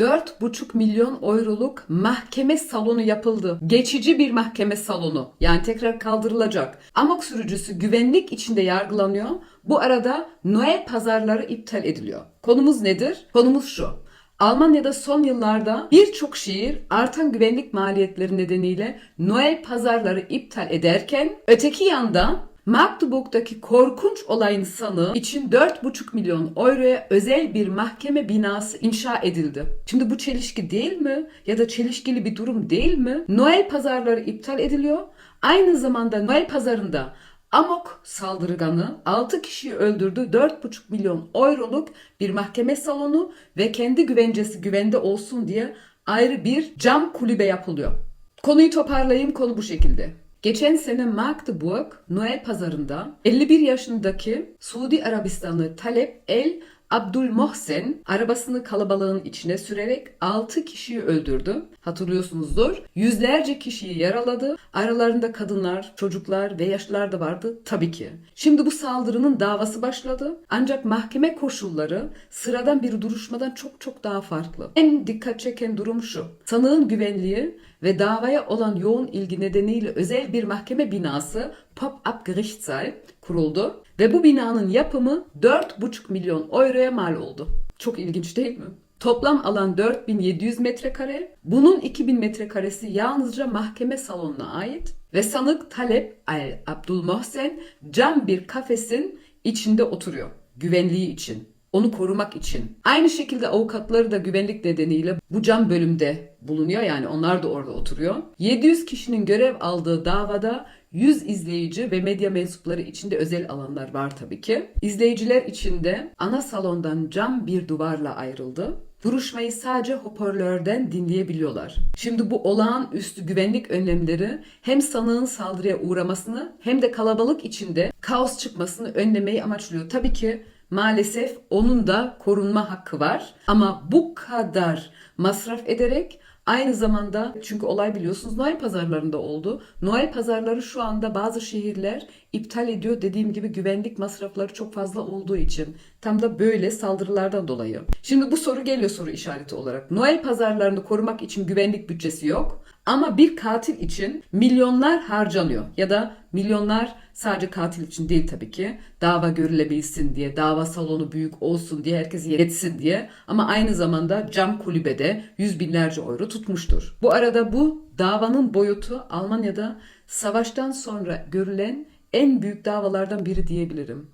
4,5 milyon euroluk mahkeme salonu yapıldı. Geçici bir mahkeme salonu. Yani tekrar kaldırılacak. Amok sürücüsü güvenlik içinde yargılanıyor. Bu arada Noel pazarları iptal ediliyor. Konumuz nedir? Konumuz şu. Almanya'da son yıllarda birçok şehir artan güvenlik maliyetleri nedeniyle Noel pazarları iptal ederken öteki yandan Magdeburg'daki korkunç olayın sanığı için 4,5 milyon euroya özel bir mahkeme binası inşa edildi. Şimdi bu çelişki değil mi? Ya da çelişkili bir durum değil mi? Noel pazarları iptal ediliyor. Aynı zamanda Noel pazarında Amok saldırganı 6 kişiyi öldürdü 4,5 milyon euroluk bir mahkeme salonu ve kendi güvencesi güvende olsun diye ayrı bir cam kulübe yapılıyor. Konuyu toparlayayım konu bu şekilde. Geçen sene Magdeburg Noel pazarında 51 yaşındaki Suudi Arabistanlı Talep El Abdülmohsen arabasını kalabalığın içine sürerek 6 kişiyi öldürdü. Hatırlıyorsunuzdur. Yüzlerce kişiyi yaraladı. Aralarında kadınlar, çocuklar ve yaşlılar da vardı tabii ki. Şimdi bu saldırının davası başladı. Ancak mahkeme koşulları sıradan bir duruşmadan çok çok daha farklı. En dikkat çeken durum şu. Sanığın güvenliği ve davaya olan yoğun ilgi nedeniyle özel bir mahkeme binası Pop-up Gerichtssaal kuruldu ve bu binanın yapımı 4,5 milyon euroya mal oldu. Çok ilginç değil mi? Toplam alan 4700 metrekare. Bunun 2000 metrekaresi yalnızca mahkeme salonuna ait ve sanık Talep Al Abdülmohsen cam bir kafesin içinde oturuyor. Güvenliği için onu korumak için. Aynı şekilde avukatları da güvenlik nedeniyle bu cam bölümde bulunuyor yani onlar da orada oturuyor. 700 kişinin görev aldığı davada 100 izleyici ve medya mensupları içinde özel alanlar var tabii ki. İzleyiciler içinde ana salondan cam bir duvarla ayrıldı. Duruşmayı sadece hoparlörden dinleyebiliyorlar. Şimdi bu olağanüstü güvenlik önlemleri hem sanığın saldırıya uğramasını hem de kalabalık içinde kaos çıkmasını önlemeyi amaçlıyor. Tabii ki maalesef onun da korunma hakkı var. Ama bu kadar masraf ederek aynı zamanda çünkü olay biliyorsunuz Noel pazarlarında oldu. Noel pazarları şu anda bazı şehirler iptal ediyor dediğim gibi güvenlik masrafları çok fazla olduğu için. Tam da böyle saldırılardan dolayı. Şimdi bu soru geliyor soru işareti olarak. Noel pazarlarını korumak için güvenlik bütçesi yok. Ama bir katil için milyonlar harcanıyor ya da milyonlar sadece katil için değil tabii ki. Dava görülebilsin diye, dava salonu büyük olsun diye, herkes yetsin diye. Ama aynı zamanda cam kulübede yüz binlerce euro tutmuştur. Bu arada bu davanın boyutu Almanya'da savaştan sonra görülen en büyük davalardan biri diyebilirim.